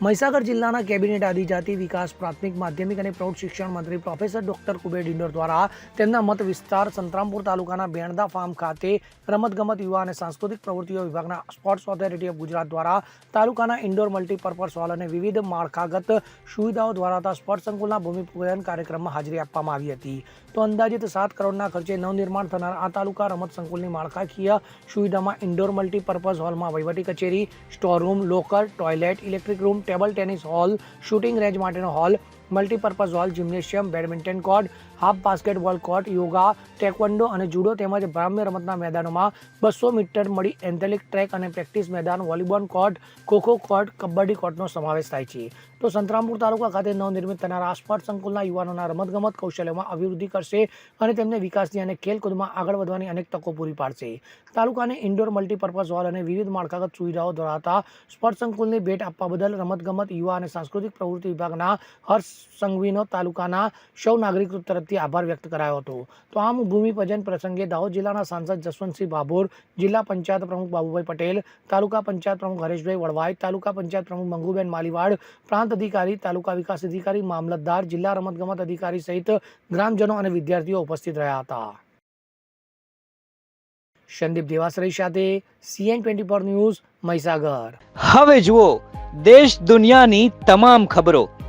મહીસાગર જિલ્લાના કેબિનેટ આદિજાતિ વિકાસ, પ્રાથમિક, માધ્યમિક અને પ્રૌઢ શિક્ષણ મંત્રી પ્રોફેસર ડોક્ટર કુબેર ડિંડોર દ્વારા તેમના મત વિસ્તાર સંતરામપુર તાલુકાના બેણદા ફાર્મ ખાતે રમતગમત યુવા અને સાંસ્કૃતિક પ્રવૃત્તિઓ વિભાગના સ્પોર્ટ્સ ઓથોરિટી ઓફ ગુજરાત દ્વારા તાલુકાના ઇન્ડોર મલ્ટીપર્પઝ હોલ અને વિવિધ માળખાગત સુવિધાઓ દ્વારા થતા સ્પોર્ટ્સ સંકુલના ભૂમિપૂજન કાર્યક્રમમાં હાજરી આપવામાં આવી હતી. તો અંદાજિત સાત કરોડના ખર્ચે નવનિર્માણ થનાર આ તાલુકા રમત સંકુલની માળખાકીય સુવિધામાં ઇન્ડોર મલ્ટીપર્પઝ હોલમાં વહીવટી કચેરી store room locker toilet, electric room table tennis hall shooting range માટેનો hall multipurpose hall gymnasium badminton court half basketball court yoga taekwondo અને જુડો તેમજ બ્રાહ્મ્ય રમતના મેદાનોમાં બસો મીટર મળી એન્થેલિક ટ્રેક અને પ્રેક્ટિસ મેદાન, volleyball court, kho kho court, kabaddi કોર્ટનો સમાવેશ થાય છે. તો સંતરામપુર તાલુકા ખાતે નવનિર્મિત થનારા સ્પોર્ટ સંકુલના યુવાનોના રમતગમત કૌશલ્યમાં અભિવૃદ્ધિ કરશે અને તેમને વિકાસની અને ખેલકૂદમાં આગળ વધવાની અનેક તકો પૂરી પાડશે. તાલુકાને ઇન્ડોર મલ્ટીપર્પઝ હોલ અને વિવિધ માળખાગત સુવિધાઓ ધરાવતા સ્પોર્ટ સંકુલની ભેટ આપવા બદલ રમતગમત, યુવા અને સાંસ્કૃતિક પ્રવૃત્તિ વિભાગના હર્ષ સંઘવીનો તાલુકાના સૌ નાગરિકો તરફથી આભાર વ્યક્ત કરાયો હતો. તો આમ ભૂમિપૂજન પ્રસંગે દાહોદ જિલ્લાના સાંસદ જસવંતસિંહ ભાભોર જિલ્લા પંચાયત પ્રમુખ બાબુભાઈ પટેલ, તાલુકા પંચાયત પ્રમુખ હરેશભાઈ વળવાઈ, તાલુકા પંચાયત પ્રમુખ મંગુબેન માલીવાડ, પ્રાંત અધિકારી, તાલુકા વિકાસ અધિકારી, મામલતદાર, જિલ્લા રમતગમત અધિકારી સહિત ગ્રામજનો અને વિદ્યાર્થીઓ ઉપસ્થિત રહ્યા હતા. સંદીપ દેવાસરી સાથે CN twenty four news Mahisagar. હવે જુઓ, દેશ દુનિયાની તમામ ખબરો